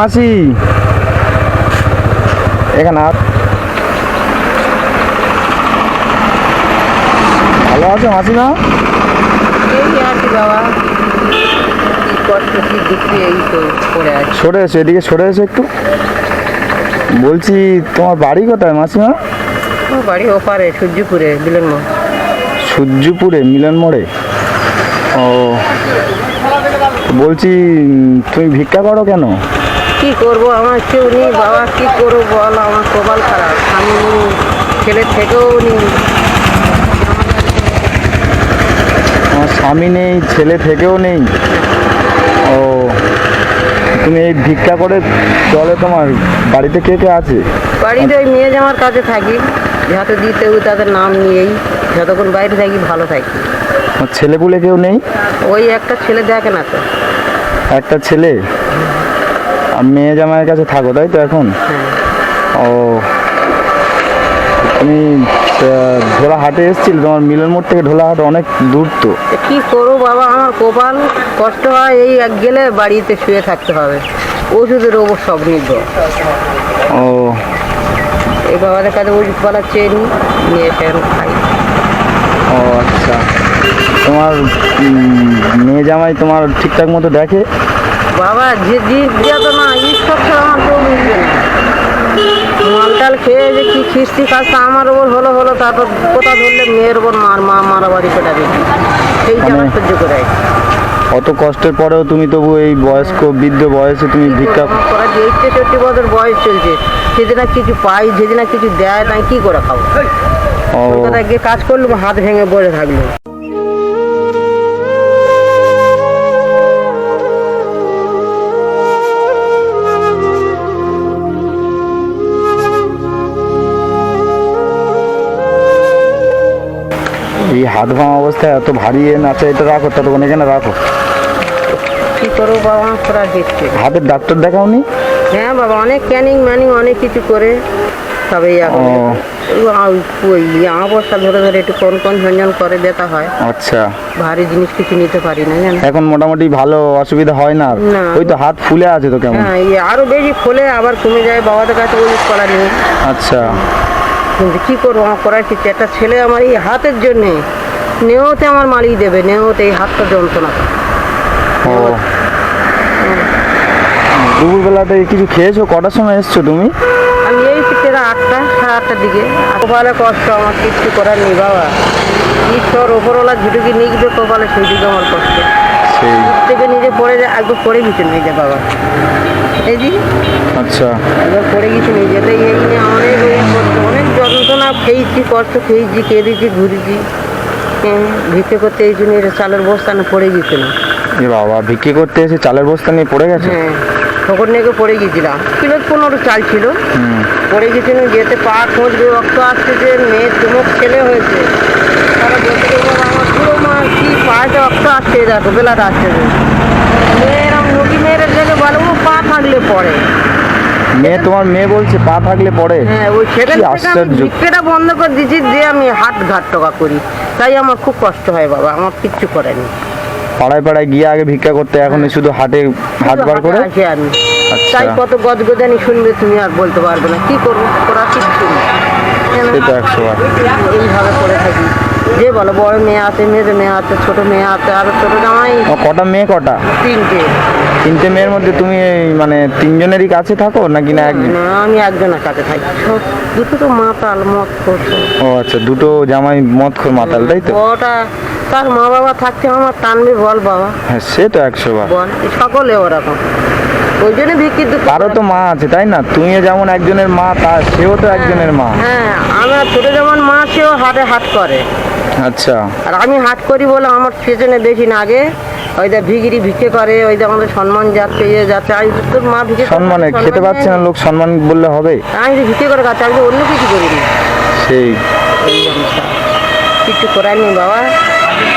মাসি এখানে আর ভালো আছো মাসিমা? সরে এসো এদিকে সরে এসো একটু। বলছি তোমার বাড়ি কোথায় মাসিমা? বাড়ি ওপারে সূর্যপুরে মিলন মা সূর্যপুরে মিলন মোড়ে ও। বলছি তুমি ভিক্ষা করো কেন? কি করব? আমার কেউ নেই বাবা কি করব বল? আমার কপাল খারাপ। আমি নেই, ছেলে থেকেও নেই। আমার স্বামী নেই ছেলে থেকেও নেই। ও তুমি এই ভিক্ষা করে চলে তোমার বাড়িতে কে কে আছে? বাড়িতে ওই মেয়ে জামার কাছে থাকি। যাতে দিতে ওই তাদের নাম নিয়েই যতক্ষণ বাইরে থাকি ভালো থাকি। ছেলেপুলে কেউ নেই? ওই একটা ছেলে দেখে না তো। একটা ছেলে? মেয়ে জামাইয়ের কাছে থাকো তাই তো এখন? ও। তুমি ঢোলা হাটে এসেছিল তোমার মিলন মোড় থেকে ঢোলা হাট অনেক দূর তো। কি করব বাবা আমার কপাল কষ্ট হয় এই এক গেলে বাড়িতে শুয়ে থাকতে হবে। ওষুধের ওপর সব নির্ভর। ও। এই বাবাদের কাছে ওষুধপালা চেয়ে নিই নিয়ে এসে খাই। ও আচ্ছা। তোমার মেয়ে জামাই তোমার ঠিকঠাক মতো দেখে? বাবা যে জিনিস যত না ঈশ্বর ছাড়া আমার কেউ বুঝবে না। মালটাল খেয়ে যে কি খিস্তি কাজটা আমার ওপর হলো হলো তারপর কোথা ধরলে মেয়ের ওপর মার মা মারামারি পেটা দেখি সেইটা আমার মানে- সহ্য করে। অত কষ্টের পরেও তুমি তবু এই বয়স্ক বৃদ্ধ বয়সে তুমি ভিক্ষা তেষট্টি বছর বয়স চলছে সেদিন কিছু পাই যেদিন কিছু দেয় তাই কি করে খাব? গিয়ে কাজ করলাম হাত ভেঙে বসে থাকল। হাত ভাঙা অবস্থায় এত ভারী এ নাচা এটা রাখো ততক্ষণ এখানে রাখো। কি করব বাবা? আমার করার হাতের ডাক্তার দেখাওনি? হ্যাঁ বাবা অনেক ক্যানিং ম্যানিং অনেক কিছু করে তবে এখন। ওই অবস্থা ধরে ধরে একটু কোন কোন ঝঞ্ঝন করে ব্যথা হয়। আচ্ছা। ভারী জিনিস কিছু নিতে পারি না জানো? এখন মোটামুটি ভালো অসুবিধা হয় না ওই তো হাত ফুলে আছে তো কেমন? হ্যাঁ আরও বেশি ফলে আবার কমে যায় বাবাদের কাছে ওষুধ করা নেই। আচ্ছা। কিন্তু কি করব আমার করার কিছু একটা ছেলে আমার এই হাতের জন্যে নেওতে আমার মালিক দেবে নেওতে এই হাতটা যন্ত্রণা। ও। দুপুরবেলাতে কিছু খেয়েছো? কটার সময় এসছো তুমি? আমি এই তেরা আটটা সাড়ে আটটার দিকে। কপালে কষ্ট আমার কিচ্ছু করার নেই বাবা। ঈশ্বর ওপরওয়ালা ঝুটুকি নিকবে কপালে সেইটুকু আমার কষ্ট। থেকে নিজে পড়ে যায় একবার পড়ে গেছে নিজে বাবা। এই যে। আচ্ছা। একবার পড়ে গেছে নিজে। তো এই নিয়ে অনেক অনেক যন্ত্রণা খেয়েছি কষ্ট খেয়েছি কেঁদেছি ঘুরেছি। ভিক্ষে করতে এই জন্য চালের বস্তা না পড়ে গেছিল এ বাবা বিক্রি করতে এসে চালের বস্তা নিয়ে পড়ে গেছে? হ্যাঁ ঠোকর নেগে পড়ে গেছিলাম কিলো পনেরো চাল ছিল। পড়ে গেছিলাম যেতে পা খোঁজবে রক্ত আসছে যে মেয়ের চুমুক ছেলে হয়েছে। তারা বলতে আমার পুরো মা কি পায়ে রক্ত আসছে? দেখো বেলাটা আসছে মেয়েরা মুখি মেয়েরা দেখে বলে পা থাকলে পড়ে মেয়ে তোমার মেয়ে বলছে পা থাকলে পড়ে। হ্যাঁ ওই আশ্চর্য। ভিক্ষেটা বন্ধ করে দিয়েছি যে আমি হাত ঘাট টকা করি। তাই আমার খুব কষ্ট হয় বাবা আমার কিচ্ছু করেনি পাড়ায় পাড়ায় গিয়ে আগে ভিক্ষা করতে এখন শুধু হাটে হাট বার করে? আসি আমি। আচ্ছা। তাই কত গজগজানি শুনবে তুমি আর বলতে পারবে না। কি করব? করা কিচ্ছু কেন? একশো বার। এইভাবে করে থাকি। যে বলো বড় মেয়ে আছে মেয়েদের মেয়ে আছে ছোট মেয়ে আছে আর ছোট জামাই কটা মেয়ে কটা? তিনটে। তিনটে মেয়ের মধ্যে তুমি মানে তিনজনেরই কাছে থাকো নাকি না এক না আমি একজনের কাছে থাকি। দুটো তো মাতাল মত করছে ও আচ্ছা দুটো জামাই মদ খোর মাতাল তাই তো? ওটা তার মা বাবা থাকতে আমার টানবে বল বাবা। হ্যাঁ সে তো একশো বার। বল সকলে ওরকম। ওই জন্য বিক্রি তারও তো মা আছে তাই না? তুমিও যেমন একজনের মা তা সেও তো একজনের মা। হ্যাঁ আমার ছোট যেমন মা সেও হাটে হাট করে। আচ্ছা। আর আমি হাট করি বলে আমার পেছনে বেশি না আগে। ওই দা ভিগিরি ভিক্ষে করে ওই দা আমাদের সম্মান যাচ্ছে ইয়ে যাচ্ছে। আমি তো মা ভিক্ষে করে, সম্মানে খেতে পাচ্ছে না লোক সম্মান বললে হবে? আমি তো ভিক্ষে করে খাচ্ছি আমি অন্য কিছু করিনি। সেই। এই কিছু করার নেই বাবা।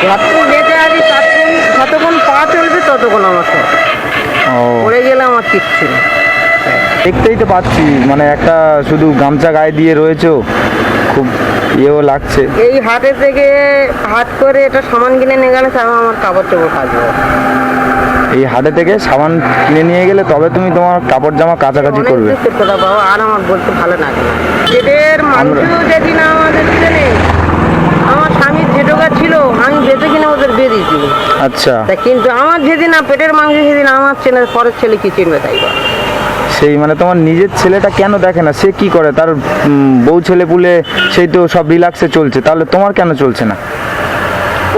যতক্ষণ বেঁচে আছি ততক্ষণ যতক্ষণ পা চলবে ততক্ষণ আমার ও। পড়ে গেলে আমার কিচ্ছু নেই। দেখতেই তো পাচ্ছি মানে একটা শুধু গামছা গায়ে দিয়ে রয়েছো খুব ইয়েও লাগছে। এই হাতে থেকে হাত করে এটা সামান কিনে নিয়ে গেলে তারপর আমার কাপড় চোপড় কাচবো। এই হাটে থেকে সাবান কিনে নিয়ে গেলে তবে তুমি তোমার কাপড় জামা কাছাকাছি করবে। বাবা আর আমার বলতে ভালো লাগে না। পেটের মানুষও যেদিন আমাদের ছেলে আমার স্বামীর যেটুকা ছিল আমি বেঁচে কিনে ওদের বিয়ে দিয়েছি আচ্ছা কিন্তু আমার যেদিন না পেটের মাংস সেদিন আমার ছেলে পরের ছেলে কি চিনবে তাই বল? সেই মানে তোমার নিজের ছেলেটা কেন দেখে না? সে কি করে? তার বউ ছেলে পুলে সেই তো সব রিল্যাক্সে চলছে। তাহলে তোমার কেন চলছে না?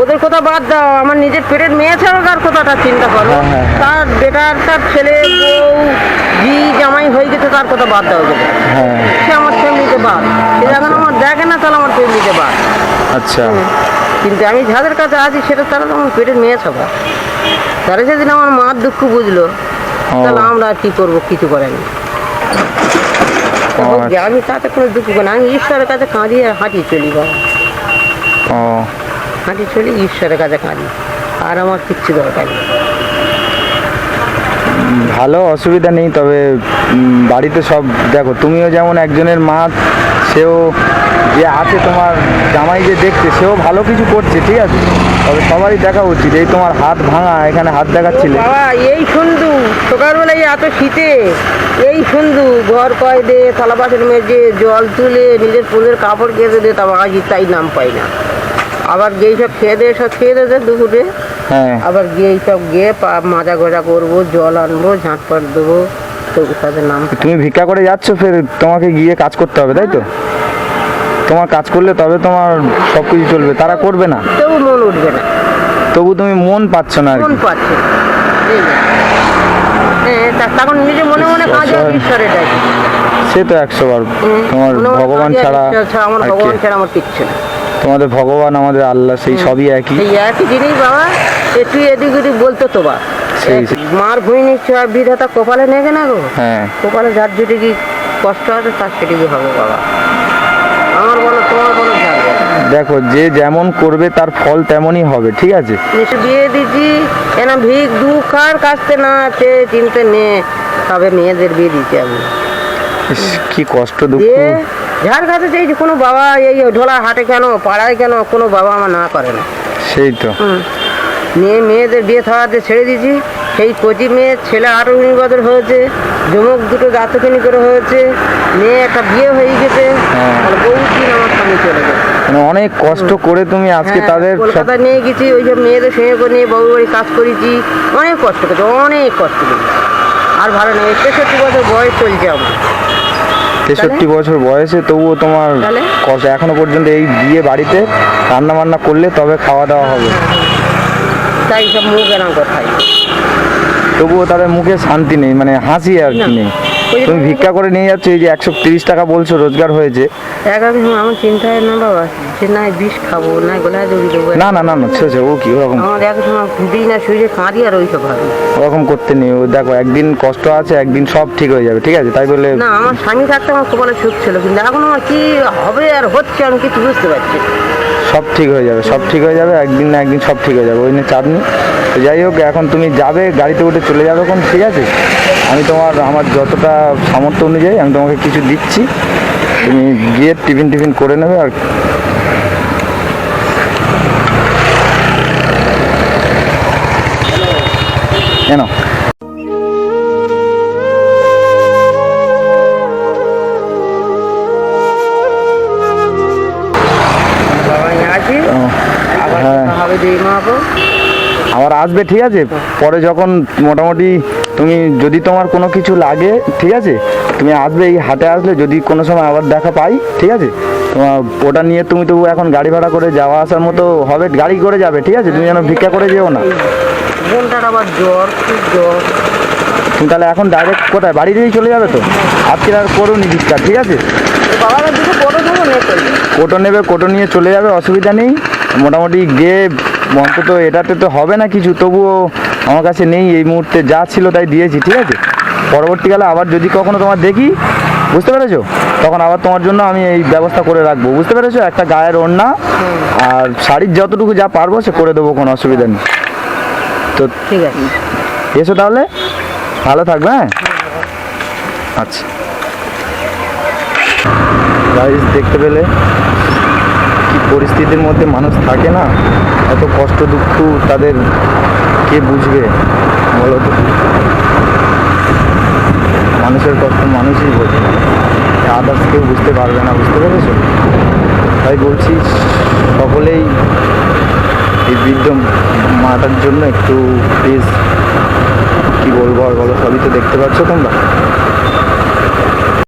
ওদের কথা বাদ দাও। আমার নিজের পেটের মেয়ে ছাড়া তার কথাটা চিন্তা করো? হ্যাঁ, হ্যাঁ, হ্যাঁ। তার বেটার তার ছেলে বউ জি জামাই হয়ে গেছে তার কথা বাদ দাও হ্যাঁ সে আমার ফ্যামিলিতে বাদ। সে যখন আমার দেখে না তাহলে আমার ফ্যামিলিতে বাদ। আচ্ছা। কিন্তু আমি যাদের কাছে আছি সেটা তারা তো আমার পেটের মেয়ে সবা তারা সেদিন আমার মার দুঃখ বুঝলো। তাহলে আমরা আর কি করব? কিছু করেনি আচ্ছা। আমি তাতে কোনো দুঃখ না। আমি ঈশ্বরের কাছে কাঁদিয়ে হাঁটি চলি বাবা। হাঁটি চলি ঈশ্বরের কাছে কাঁদি। আর আমার কিচ্ছু দরকার নেই। ভালো অসুবিধা নেই তবে বাড়িতে সব দেখো তুমিও যেমন একজনের মা সেও যে আছে তোমার জামাই যে দেখছে সেও ভালো কিছু করছে ঠিক আছে? তবে সবারই দেখা উচিত এই তোমার হাত ভাঙা এখানে হাত দেখাচ্ছিলে। বাবা এই সন্ধু সকালবেলায় এত শীতে এই সন্ধু ঘর কয় দে থালা বাসন মেজে জল তুলে নিজের ফুলের কাপড় কেঁদে দে তা আজ তাই নাম পাই না। আবার গিয়ে সব খেয়ে দে সব খেয়ে দে দুপুরে। হ্যাঁ। আবার গিয়ে সব গিয়ে মাজা গোজা করব জল আনব ঝাঁট ঝাঁটপাট দেবো। তাদের নাম তুমি ভিক্ষা করে যাচ্ছ ফের তোমাকে গিয়ে কাজ করতে হবে তাই তো? তোমার কাজ করলে তবে তোমার সব কিছু চলবে তারা করবে না। তবু মন উঠবে না। তবু তুমি মন পাচ্ছ না আর মন পাচ্ছে। হ্যাঁ তখন নিজে মনে মনে কাজ ঈশ্বরের সে তো একশো বার। তোমার ভগবান ছাড়া আমার ভগবান ছাড়া আমার কিচ্ছু না। তোমাদের ভগবান আমাদের আল্লাহ সেই সবই একই। একই জিনিস বাবা একটু এদিক ওদিক বলতো তো বা। মার ভুঁই নিশ্চয় আর বিধাতা কপালে নেগে না গো? হ্যাঁ। কপালে যার যেটুকু কষ্ট আছে তার সেটুকু হবে বাবা? আমার বলো তোমার বলো দেখো যে যেমন করবে তার ফল তেমনই হবে ঠিক আছে? বিয়ে দিচ্ছি এনা ভিক দুঃখ আর কাছতে না আছে চিনতে নে তবে মেয়েদের বিয়ে দিচ্ছি আমি। কি কষ্ট দুঃখ। যার কাছে চাই কোনো বাবা এই ঢোলা হাটে কেন পাড়ায় কেন কোনো বাবা আমার না করে না। সেই তো। মেয়ে মেয়েদের বিয়ে থাওয়াতে ছেড়ে দিয়েছি সেই কচি মেয়ের ছেলে আরও বছর হয়েছে যমুক দুটো দাঁতখানি করে হয়েছে মেয়ে একটা বিয়ে হয়ে গেছে হ্যাঁ। বহু দিন আমার স্বামী চলে গেছে। মানে অনেক কষ্ট করে তুমি আজকে হ্যাঁ, তাদের কলকাতা নিয়ে গেছি ওই সব মেয়েদের সঙ্গে করে নিয়ে বাবু বাড়ি কাজ করেছি অনেক কষ্ট করেছি অনেক কষ্ট করেছি। আর ভালো নেই তেষট্টি বছর বয়স চলছে আমার। তেষট্টি বছর বয়সে তবুও তোমার? কষ্ট। এখনও পর্যন্ত এই বিয়ে বাড়িতে রান্না বান্না করলে তবে খাওয়া দাওয়া হবে। তাই সব মুখ এরম কথাই তবুও তাদের মুখে শান্তি নেই মানে হাসি আর কি। নেই। তুমি ভিক্ষা করে নিয়ে যাচ্ছ এই যে একশো তিরিশ টাকা বলছো রোজগার হয়েছে। এক এক সময় আমার চিন্তা হয় না বাবা যে না বিষ খাব না গোলায় দড়ি দেবো। না না না না ছে, ও কি ওরকম। আমার এক সময় ঘুটি না শুয়ে কাঁদি আর ওই সব ভাবি। ওরকম করতে নেই ও দেখো একদিন কষ্ট আছে একদিন সব ঠিক হয়ে যাবে ঠিক আছে? তাই বলে না আমার স্বামী থাকতে আমার কপালে সুখ ছিল কিন্তু এখন আমার কি হবে আর হচ্ছে আমি কিছু বুঝতে পারছি। সব ঠিক হয়ে যাবে, সব ঠিক হয়ে যাবে, একদিন না একদিন সব ঠিক হয়ে যাবে, ওই নিয়ে চাপ নেই। তো যাই হোক, এখন তুমি যাবে, গাড়িতে উঠে চলে যাবে এখন, ঠিক আছে? আমি তোমার, আমার যতটা সামর্থ্য অনুযায়ী আমি তোমাকে কিছু দিচ্ছি। তুমি গিয়ে টিফিন টিফিন করে নেবে আর আসবে ঠিক আছে? পরে যখন মোটামুটি তুমি যদি তোমার কোনো কিছু লাগে ঠিক আছে? তুমি আসবে এই হাটে আসলে যদি কোনো সময় আবার দেখা পাই ঠিক আছে? তোমার ওটা নিয়ে তুমি তবু এখন গাড়ি ভাড়া করে যাওয়া আসার মতো হবে গাড়ি করে যাবে ঠিক আছে? তুমি যেন ভিক্ষা করে যেও না। বোনটার আবার জ্বর খুব জ্বর। তুমি তাহলে এখন ডাইরেক্ট কোথায়? বাড়িতেই চলে যাবে তো? আজকে আর করুনি ভিক্ষা ঠিক আছে? বড় কোটো নেবে কোটো নিয়ে চলে যাবে অসুবিধা নেই। মোটামুটি গিয়ে অন্তত এটাতে তো হবে না কিছু তবুও আমার কাছে নেই এই মুহূর্তে যা ছিল তাই দিয়েছি ঠিক আছে? পরবর্তীকালে আবার যদি কখনো তোমার দেখি বুঝতে পেরেছ? তখন আবার তোমার জন্য আমি এই ব্যবস্থা করে রাখব বুঝতে পেরেছ? একটা গায়ের ওড়না আর শাড়ির যতটুকু যা পারব সে করে দেবো কোনো অসুবিধা নেই। তো ঠিক আছে। এসো তাহলে ভালো থাকবে হ্যাঁ? আচ্ছা। গাইজ দেখতে পেলে? পরিস্থিতির মধ্যে মানুষ থাকে না, এত কষ্ট দুঃখ তাদের কে বুঝবে? বলো তো। মানুষের কষ্ট মানুষই বোঝে। আদার্স কেউ বুঝতে পারবে না, বুঝতে পেরেছ? তাই বলছি, সকলেই এই বৃদ্ধ মাটার জন্য একটু প্লিজ কী বলব আর বলো, সবই তো দেখতে পাচ্ছ তোমরা।